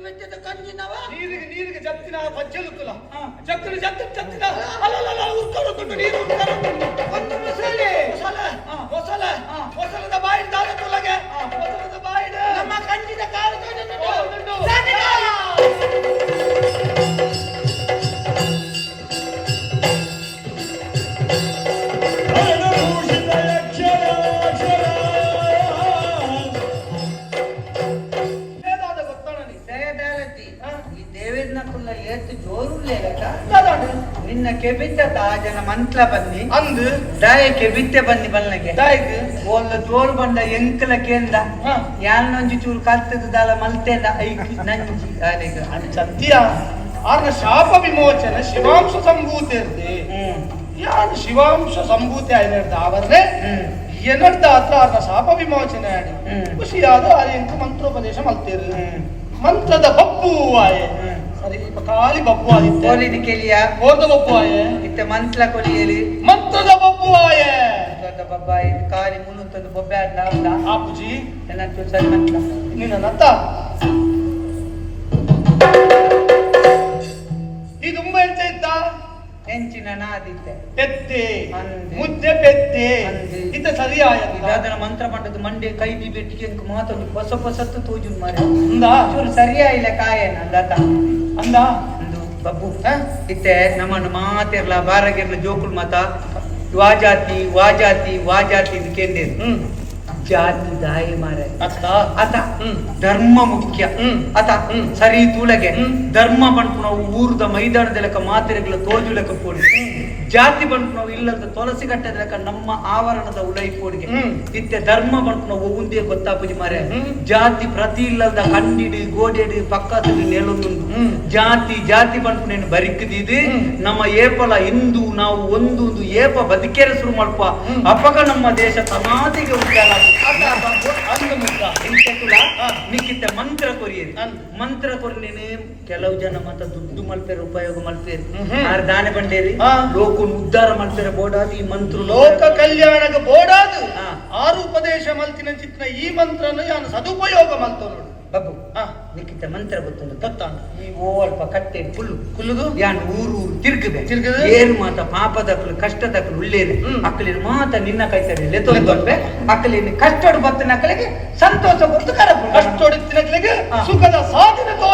ಮೆತ್ತದ ಕಂಜಿನವ? ನೀರಿಗೆ ನೀರಿಗೆ ಜತ್ತಿನ ಬಜ್ಜಲುತ್ತಲ ಹಾ. ಜತ್ತಿನ ಜತ್ತಿನ ಜತ್ತಿನ. ಅಲ್ಲ ಉರ್ಕೊಂಡು ನೀರು ಈ ದೇವೇದ್ನ ಕುಲ್ಲ ಏತು ಜೋರು ಲೇಲಕ ದಾದಾಡು. ನಿನ್ನ ಕೆಬಿತ್ತ ತಾಜನ ಮಂತ್ಲ ಬನ್ನಿ. ಅಂದು? ದಾಯ ಕೆಬಿತ್ತೆ ಬನ್ನಿ ಬಲ್ಲಗೆ. ದಾಯಿಗೆ ಒಂದು ಜೋರು ಬಂದ ಎಂಕಲ ಕೇಂದ್ರ ಹಾ. ಯಾನೊಂಜಿ ಚೂರು ಕಲ್ತದ ದಾಲ ಮಲ್ತೇಂದ ಐಕಿ ನಂಜಿ ಆನೆಗ ಸತ್ಯ ಆರ್ನ ಶಾಪ ವಿಮೋಚನ ಶಿವಾಂಶ ಸಂಭೂತಿ ಹ್ಮ್. ಯಾರು ಶಿವಾಂಶ ಸಂಭೂತಿ ಆಯ್ತು ಅವರೇ ಏನಡ್ದ ಹತ್ರ ಆರ್ನ ಶಾಪ ವಿಮೋಚನೆ ಆಡಿ. ಖುಷಿಯಾದ ಆರ್ಯಂಕ ಮಂತ್ರೋಪದೇಶ ಮಲ್ತೀರು. ಮಂತ್ರದ ಬಪ್ಪು ಆಯೆ. ಹ್ಮ್. ಸರಿ ಇಪ್ಪ ಖಾಲಿ ಬಬ್ಬು ಆದಿತ್ತೆ ಕೋಲಿನ ಕೆಲಿಯ ಓದ ಬಬ್ಬು ಆಯೆ. ಇತ್ತ ಮಂತ್ಲ ಕೊಲಿಯಲಿ ಮಂತ್ರದ ಬಬ್ಬು ಆಯೆ. ದೊಡ್ಡ ಬಬ್ಬಾಯಿ ಕಾಲಿ ಮುನ್ನೂತ್ತೊಂದು ಬೊಬ್ಬೆ ಆಡ್ಲ ಹೌದ ಆಪುಜಿ ಏನಂತ ಸರಿ ಮಂತ್ರ ನಿನ್ನ ನತ್ತ ಇದು ತುಂಬ ಎಂತ ಇತ್ತ ಹೆಂಚಿನ ಪೆತ್ತೆ. ಮುದ್ದೆ ಪೆತ್ತೆ. ಇತ್ತ ಸರಿಯಾಯ ಇದಾದನ ಮಂತ್ರ ಮಂಡದ ಮಂಡೆ ಕೈ ಬೆಟ್ಟಿಗೆ ಮಾತೊಂದು ಹೊಸ ಹೊಸತ್ತು ತೋಜು ಮಾರೆ ಚೂರು ಸರಿಯಾಯಿಲ್ಲ ಕಾಯನ ಅಂದಾತ ಅಂದ? ಬಬ್ಬು ಇತ್ತೆ ನಮ್ಮನ್ನು ಮಾತಿರ್ಲ ಬಾರಗಿರ್ಲ ಜೋಕುಲ್ ಮಾತ. ವಾಜಾತಿ ವಾಜಾತಿ ವಾಜಾತಿ ಇದು ಕೇಂದ್ರ ಹ್ಮ್. ಜಾತಿ ದಾಯಿ ಮಾರೆ. ಅತ ಹ್ಮ್. ಧರ್ಮ ಮುಖ್ಯ. ಹ್ಮ್. ಅತ ಹ್ಮ್. ಸರಿ ತೂಳಗೆ. ಹ್ಮ್. ಧರ್ಮ ಬಂಟು ನಾವು ಊರ್ದ ಮೈದಾನದ ಲೆಕ್ಕ ಮಾತಿರಗಳ ತೋಜು ಲೆಕ್ಕ ಕೊಡಿ. ಜಾತಿ ಬಂಟು ನಾವು ಇಲ್ಲದ ತುಳಸಿ ಕಟ್ಟದ ನಮ್ಮ ಆವರಣದ ಉಳೈ ಕೋಡಿಗೆ. ಇತ್ತೆ ಧರ್ಮ ಬಂಟು ನಾವು ಒಂದೇ ಗೊತ್ತಾಪುಜಿ ಮಾರೆ. ಜಾತಿ ಪ್ರತಿ ಇಲ್ಲದ ಕಂಡಿಡಿ ಗೋಡೆಡಿ ಪಕ್ಕದ ನೆಲೊಂದುಂಡು. ಜಾತಿ ಜಾತಿ ಬಂಟು ನೀನು ಬರಿಕದಿದು ನಮ್ಮ ಏಪಲ ಇಂದು ನಾವು ಒಂದು ಒಂದು ಏಪ ಬದುಕೇರೆ ಶುರು ಮಾಡಪ್ಪ ಅಪ್ಪಗ ಅಪಗ ನಮ್ಮ ದೇಶ ಸಮಾಧಿಗೆ ಉಂಟಾಲ ಅಂದ ಮುದ್ದ ಇಂತೆಕುಲ ಹಾ. ನಿಕ್ಕಿತ್ತ ಮಂತ್ರ ಕೊರಿಯರಿ. ಮಂತ್ರ ಕೊರಿನೇನೆ ಕೆಲವು ಜನ ಮತ್ತ ದುಡ್ಡು ಮಲ್ಪೇರು ಉಪಯೋಗ ಮಲ್ಪೇರು ಆರು ದಾನೆ ಬಂಡೇರಿ. ಲೋಕನ್ ಉದ್ಧಾರ ಮಲ್ಪೇರ ಬೋಡಾದಿ ಈ ಮಂತ್ರ ಲೋಕ ಕಲ್ಯಾಣಕ್ಕೆ ಬೋಡಾದು. ಆರು ಉಪದೇಶ ಮಲ್ತಿನ ಚಿತ್ರ ಈ ಮಂತ್ರನ ಯಾನು ಸದುಪಯೋಗ ಮಲ್ತೋ ನೋಡು. ಬಬ್ಬು ಹಾ ನಿಕ್ಕಿತ್ತ ಮಂತ್ರ ಗೊತ್ತೊಂದು ತತ್ತ ಈ ಓ ಅಲ್ಪ ಕಟ್ಟೆ ಕುಲ್ಲು ಕುಲ್ಲುದು ಯಾನ್ ಊರು ಊರು ತಿರ್ಗದೆ ತಿರ್ಗದೆ? ಏನ್ ಮಾತ ಪಾಪದಕ್ಕಲು ಕಷ್ಟದಕ್ಕಲು ಉಳ್ಳೇರಿ ಹ್ಮ್. ಅಕ್ಕಲಿನ ಮಾತ ನಿನ್ನ ಕೈ ತಡಿ ಲೆತ್ತೊಂದು ಅಕ್ಕಲಿನ ಕಷ್ಟಡು ಬತ್ತಿನ ಅಕ್ಕಲಿಗೆ ಸಂತೋಷ ಕೊಟ್ಟು ಕರಪು ಕಷ್ಟೊಡು ಹಾ. ಸುಖದ ಸಾಧನೆ ಬೈ.